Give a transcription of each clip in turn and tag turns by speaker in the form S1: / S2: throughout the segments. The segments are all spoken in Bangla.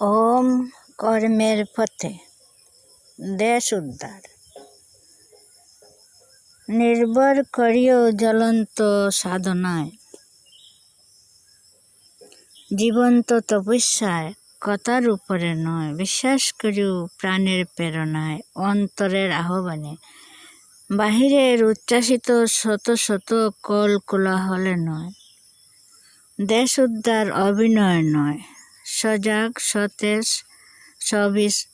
S1: ওম কর্মের পথে দেশ উদ্ধার। নির্ভর করিও জ্বলন্ত সাধনায়। জীবন্ত তপস্যায় কথার উপরে নয়, বিশ্বাস করিও প্রাণের প্রেরণায় অন্তরের আহ্বানে। বাহিরের উচ্ছ্বাসিত শত শত কল কোলাহলে নয়, দেশ উদ্ধার অভিনয় নয়। সজাগ, সতেজ, সবিস,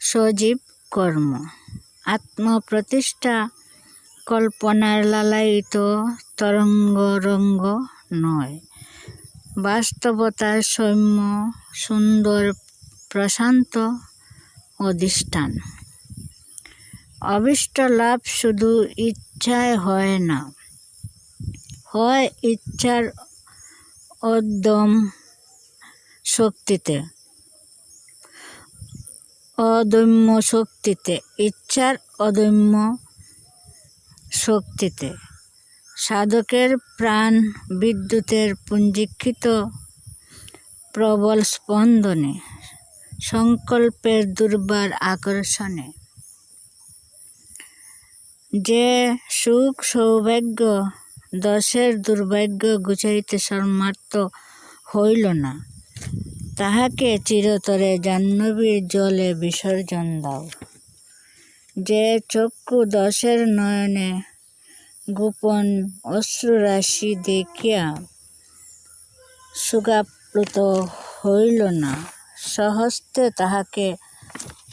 S1: সজীব কর্ম। আত্মপ্রতিষ্ঠা কল্পনার লালায়িত তরঙ্গ রঙ্গ নয়। বাস্তবতার সৌম্য, সুন্দর, প্রশান্ত অধিষ্ঠান। অবিষ্ট লাভ শুধু ইচ্ছায় হয় না। হয় ইচ্ছার অদম শক্তিতে, অদম্য শক্তিতে, ইচ্ছার অদম্য শক্তিতে। সাধকের প্রাণ বিদ্যুতের পুঞ্জীকৃত প্রবল স্পন্দনে, সংকল্পের দুর্বার আকর্ষণে। যে সুখ সৌভাগ্য, দশের দুর্ভাগ্য গুছাইতে সমর্থ হইল না। তাহাকে চিরতরে জাহ্নবীর জলে বিসর্জন দাও। যে চক্ষু দশের নয়নে গোপন অশ্রুরাশি দেখিয়া সুগাপ্লুত হইল না, সহস্তে তাহাকে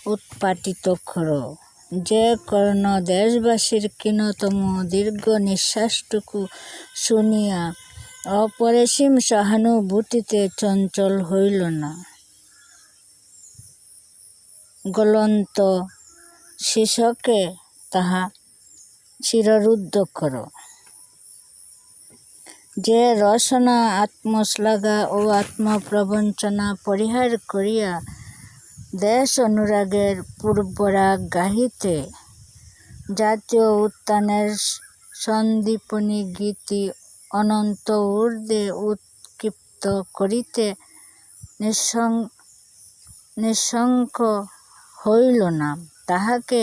S1: উৎপাটিত করো। যে কর্ণ দেশবাসীর ক্ষীণতম দীর্ঘ নিঃশ্বাসটুকু শুনিয়া অপরিসীম সহানুভূতিতে চঞ্চল হইল না। গলন্ত শিশকে তাহা চিররুদ্ধ কর যে রসনা আত্মশ্লাঘা ও আত্মপ্রবঞ্চনা পরিহার করিয়া দেশ অনুরাগের পূর্বরাগ গাহিতে জাতীয় উত্থানের সন্দীপনী গীতি অনন্ত ঊর্ধ্বে উৎক্ষিপ্ত করিতে নিঃশঙ্ক হইল না। তাহাকে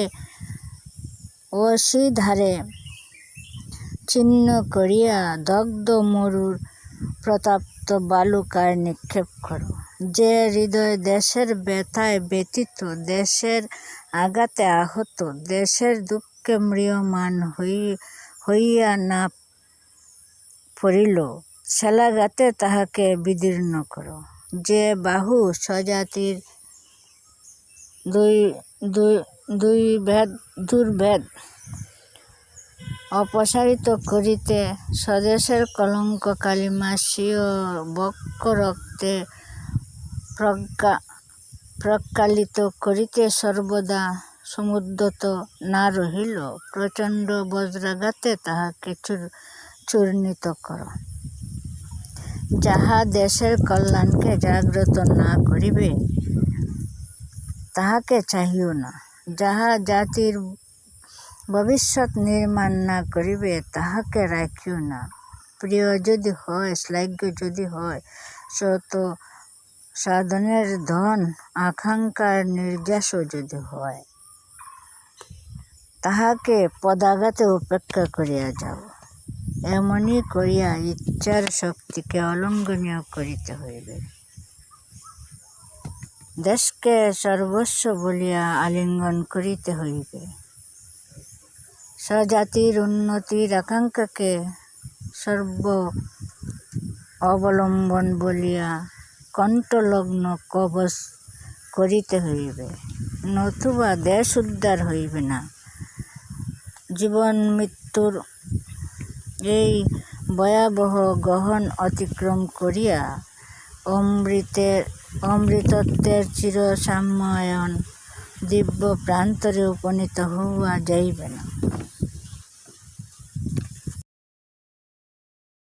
S1: অসিধারে ছিন্ন করিয়া দগ্ধ মরুর প্রতাপ্ত বালুকায় নিক্ষেপ কর। যে হৃদয় দেশের ব্যথায় ব্যতীত দেশের আঘাতে আহত, দেশের দুঃখে ম্রিয়মান হইয়া না পড়িল শেলাঘাতে তাহাকে বিদীর্ণ কর। যে বাহু স্বজাতির দুই দুই ভেদ, দুর্ভেদ অপসারিত করিতে স্বদেশের কলঙ্ক কালিমা স্বীয় বক্ষ রক্তে প্রজ্ঞা, প্রজ্ঞালিত করিতে সর্বদা সমুদ্রত না রহিল। প্রচণ্ড বজ্রাঘাতে তাহাকে চূর্ণিত কর। যাহা দেশের কল্যাণকে জাগ্রত না করিবে, তাহাকে চাহিও না। যাহা জাতির ভবিষ্যৎ নির্মাণ না করিবে, তাহাকে রাখিও না। প্রিয় যদি হয়, শ্লাঘ্য যদি হয় সত সাধনের ধন, আকাঙ্ক্ষার নির্যাসও যদি হয়, তাহাকে পদাঘাতে উপেক্ষা করিয়া যাও। এমনি করিয়া ইচ্ছার শক্তিকে অলঙ্ঘনীয় করিতে হইবে। দেশকে সর্বস্ব বলিয়া আলিঙ্গন করিতে হইবে। স্বজাতির উন্নতির আকাঙ্ক্ষাকে সর্ব অবলম্বন বলিয়া কণ্ঠলগ্ন কবচ করিতে হইবে। নতুবা দেশ উদ্ধার হইবে না। জীবন মৃত্যুর এই ভয়াবহ গহন অতিক্রম করিয়া অমৃতের অমৃতত্বের চিরসাম্যায়ন দিব্য প্রান্তরে উপনীত হওয়া যাইবে না।